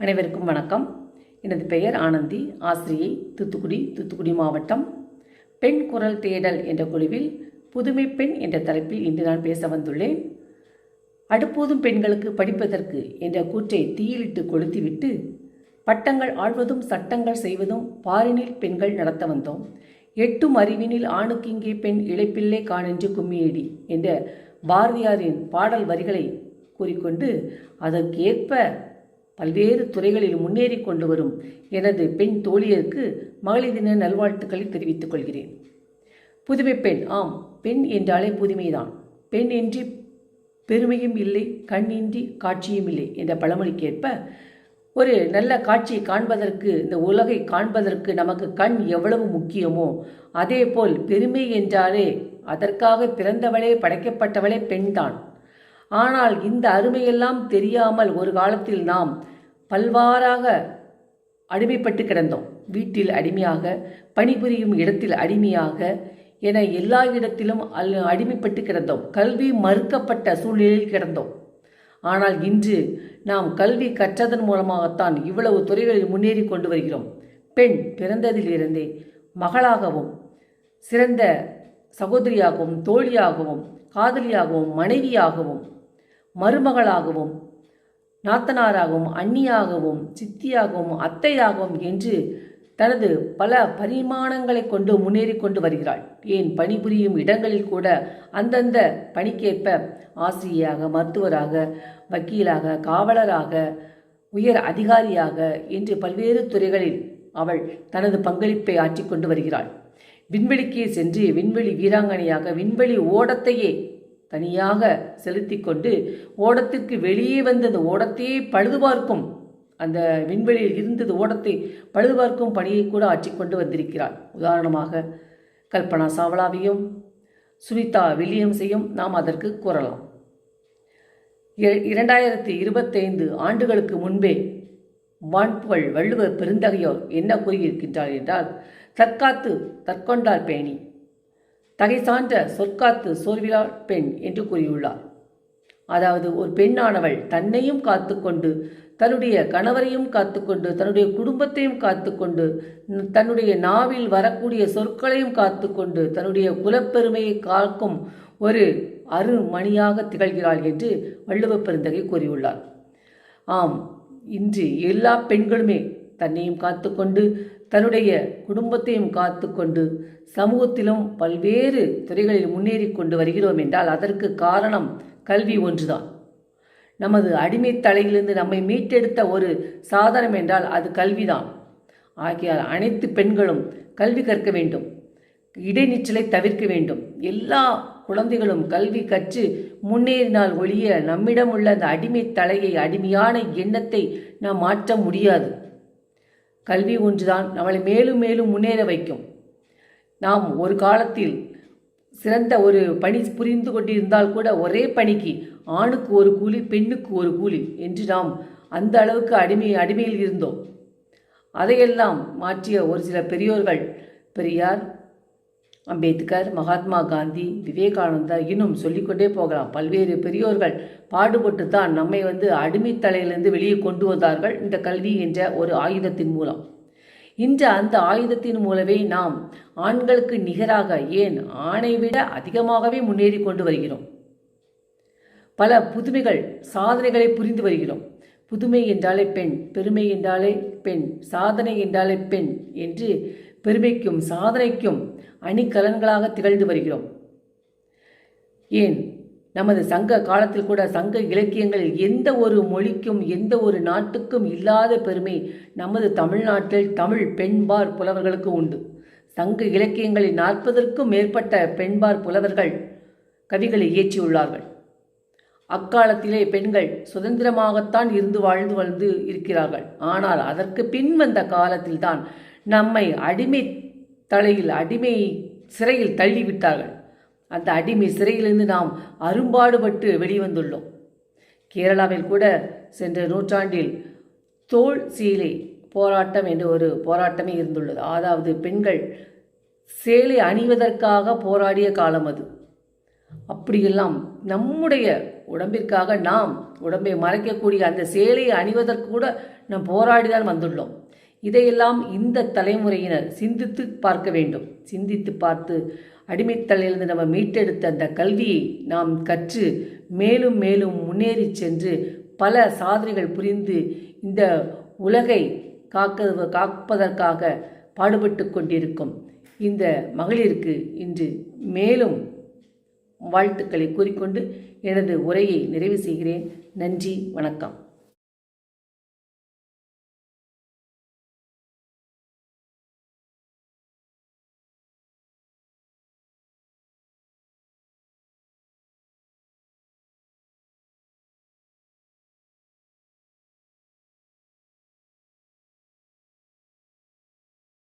அனைவருக்கும் வணக்கம். எனது பெயர் ஆனந்தி. ஆசிரியை தூத்துக்குடி தூத்துக்குடி மாவட்டம். பெண் குரல் தேடல் என்ற குழுவில் புதுமை பெண் என்ற தலைப்பில் இன்று நான் பேச வந்துள்ளேன். அடுப்போதும் பெண்களுக்கு படிப்பதற்கு என்ற கூற்றை தீயிலிட்டு கொளுத்திவிட்டு பட்டங்கள் ஆழ்வதும் சட்டங்கள் செய்வதும் பாரினில் பெண்கள் நடத்த வந்தோம். எட்டும் அறிவினில் ஆணுக்கு இங்கே பெண் இழைப்பில்லை காணென்று கும்மியடி என்ற பாரதியாரின் பாடல் வரிகளை கூறிக்கொண்டு அதற்கேற்ப பல்வேறு துறைகளில் முன்னேறி கொண்டு வரும் எனது பெண் தோழியருக்கு மகளிர் தின நல்வாழ்த்துக்களை தெரிவித்துக் கொள்கிறேன். புதுமை பெண் ஆம் பெண் என்றாலே புதுமைதான். பெண் இன்றி பெருமையும் இல்லை கண்ணின்றி காட்சியும் இல்லை என்ற பழமொழிக்கேற்ப ஒரு நல்ல காட்சியை காண்பதற்கு இந்த உலகை காண்பதற்கு நமக்கு கண் எவ்வளவு முக்கியமோ அதேபோல் பெருமை என்றாலே அதற்காக பிறந்தவளே படைக்கப்பட்டவளே பெண்தான். ஆனால் இந்த அருமையெல்லாம் தெரியாமல் ஒரு காலத்தில் நாம் பல்வாறாக அடிமைப்பட்டு கிடந்தோம். வீட்டில் அடிமையாக பணிபுரியும் இடத்தில் அடிமையாக என எல்லா இடத்திலும் அல் அடிமைப்பட்டு கிடந்தோம். கல்வி மறுக்கப்பட்ட சூழ்நிலையில் கிடந்தோம். ஆனால் இன்று நாம் கல்வி கற்றதன் மூலமாகத்தான் இவ்வளவு துறைகளில் முன்னேறி கொண்டு வருகிறோம். பெண் பிறந்ததிலிருந்தே மகளாகவும் சிறந்த சகோதரியாகவும் தோழியாகவும் காதலியாகவும் மனைவியாகவும் மருமகளாகவும் நாத்தனாராகவும் அண்ணியாகவும் சித்தியாகவும் அத்தையாகவும் என்று தனது பல பரிமாணங்களை கொண்டு முன்னேறி கொண்டு வருகிறாள். ஏன் பணிபுரியும் இடங்களில் கூட அந்தந்த பணிக்கேற்ப ஆசிரியராக மருத்துவராக வக்கீலாக காவலராக உயர் அதிகாரியாக என்று பல்வேறு துறைகளில் அவள் தனது பங்களிப்பை ஆற்றிக்கொண்டு வருகிறாள். விண்வெளிக்கே சென்று விண்வெளி வீராங்கனையாக விண்வெளி ஓடத்தையே தனியாக செலுத்தி கொண்டு ஓடத்திற்கு வெளியே வந்து அந்த ஓடத்தையே பழுது பார்க்கும் அந்த விண்வெளியில் இருந்தது ஓடத்தை பழுது பார்க்கும் பணியை கூட ஆற்றிக்கொண்டு வந்திருக்கிறார். உதாரணமாக கல்பனா சாவ்லாவையும் சுனிதா வில்லியம்ஸையும் நாம் அதற்கு கூறலாம். இரண்டாயிரத்தி இருபத்தைந்து ஆண்டுகளுக்கு முன்பே வான்புகழ் வள்ளுவர் பெருந்தகையோர் என்ன கூறியிருக்கின்றார் என்றால் தற்காத்து தற்கொண்டார் பேணி. தகை சான்ற சொற்காத்து சோர்விலா பெண் என்று கூறியுள்ளார். அதாவது ஒரு பெண்ணானவள் தன்னையும் காத்துக்கொண்டு தன்னுடைய கணவரையும் காத்துக்கொண்டு தன்னுடைய குடும்பத்தையும் காத்துக்கொண்டு தன்னுடைய நாவில் வரக்கூடிய சொற்களையும் காத்துக்கொண்டு தன்னுடைய குலப்பெருமையை காக்கும் ஒரு அருமணியாக திகழ்கிறாள் என்று வள்ளுவ பெருந்தகை கூறியுள்ளார். ஆம் இன்று எல்லா பெண்களுமே தன்னையும் காத்துக்கொண்டு தன்னுடைய குடும்பத்தையும் காத்துக்கொண்டு சமூகத்திலும் பல்வேறு துறைகளில் முன்னேறி கொண்டு வருகிறோம் என்றால் அதற்கு காரணம் கல்வி ஒன்றுதான். நமது அடிமை தலையிலிருந்து நம்மை மீட்டெடுத்த ஒரு சாதனம் என்றால் அது கல்விதான். ஆகியால் அனைத்து பெண்களும் கல்வி கற்க வேண்டும். இடைநிற்றலை தவிர்க்க வேண்டும். எல்லா குழந்தைகளும் கல்வி கற்று முன்னேறினால் ஒழிய நம்மிடம் உள்ள அந்த அடிமை தலையை அடிமையான எண்ணத்தை நாம் மாற்ற முடியாது. கல்வி ஒன்றுதான் நம்மளை மேலும் மேலும் முன்னேற வைக்கும். நாம் ஒரு காலத்தில் சிறந்த ஒரு பணி புரிந்து கொண்டிருந்தால் கூட ஒரே பணிக்கு ஆணுக்கு ஒரு கூலி பெண்ணுக்கு ஒரு கூலி என்று நாம் அந்த அளவுக்கு அடிமை அடிமையில் இருந்தோம். அதையெல்லாம் மாற்றிய ஒரு சில பெரியோர்கள் பெரியார் அம்பேத்கர் மகாத்மா காந்தி விவேகானந்தா இன்னும் சொல்லிக்கொண்டே போகலாம். பல்வேறு பெரியோர்கள் பாடுபட்டு தான் நம்மை வந்து அடிமைத்தலையிலிருந்து வெளியே கொண்டு வந்தார்கள் இந்த கல்வி என்ற ஒரு ஆயுதத்தின் மூலம். இன்று அந்த ஆயுதத்தின் மூலமே நாம் ஆண்களுக்கு நிகராக ஏன் ஆணை விட அதிகமாகவே முன்னேறி கொண்டு வருகிறோம்? பல புதுமைகள் சாதனைகளை புரிந்து வருகிறோம். புதுமை என்றாலே பெண் பெருமை என்றாலே பெண் சாதனை என்றாலே பெண் என்று பெருமைக்கும் சாதனைக்கும் அணிகலன்களாக திகழ்ந்து வருகிறோம். ஏன்? நமது சங்க காலத்தில் கூட சங்க இலக்கியங்களில் எந்த ஒரு மொழிக்கும் எந்த ஒரு நாட்டுக்கும் இல்லாத பெருமை நமது தமிழ்நாட்டில் தமிழ் பெண்பார் புலவர்களுக்கு உண்டு. சங்க இலக்கியங்களில் நாற்பதற்கும் மேற்பட்ட பெண்பார் புலவர்கள் கவிகளை இயற்றியுள்ளார்கள். அக்காலத்திலே பெண்கள் சுதந்திரமாகத்தான் இருந்து வாழ்ந்து வாழ்ந்து இருக்கிறார்கள். ஆனால் அதற்கு பின் வந்த காலத்தில்தான் நம்மை அடிமை தலையில் அடிமை சிறையில் தள்ளிவிட்டார்கள். அந்த அடிமை சிறையிலிருந்து நாம் அரும்பாடுபட்டு வெளிவந்துள்ளோம். கேரளாவில் கூட சென்ற நூற்றாண்டில் தோல் சீலை போராட்டம் என்ற ஒரு போராட்டமே இருந்துள்ளது. அதாவது பெண்கள் சேலை அணிவதற்காக போராடிய காலம் அது. அப்படியெல்லாம் நம்முடைய உடம்பிற்காக நாம் உடம்பை மறைக்கக்கூடிய அந்த சேலையை அணிவதற்கு கூட நாம் போராடிதான் வந்துள்ளோம். இதையெல்லாம் இந்த தலைமுறையினர் சிந்தித்து பார்க்க வேண்டும். சிந்தித்து பார்த்து அடிமைத்தலையிலிருந்து நம்ம மீட்டெடுத்த அந்த கல்வியை நாம் கற்று மேலும் மேலும் முன்னேறி சென்று பல சாதனைகள் புரிந்து இந்த உலகை காக்க காப்பதற்காக பாடுபட்டு கொண்டிருக்கும் இந்த மகளிருக்கு இன்று மேலும் வாழ்த்துக்களை கூறிக்கொண்டு எனது உரையை நிறைவு செய்கிறேன். நன்றி வணக்கம்.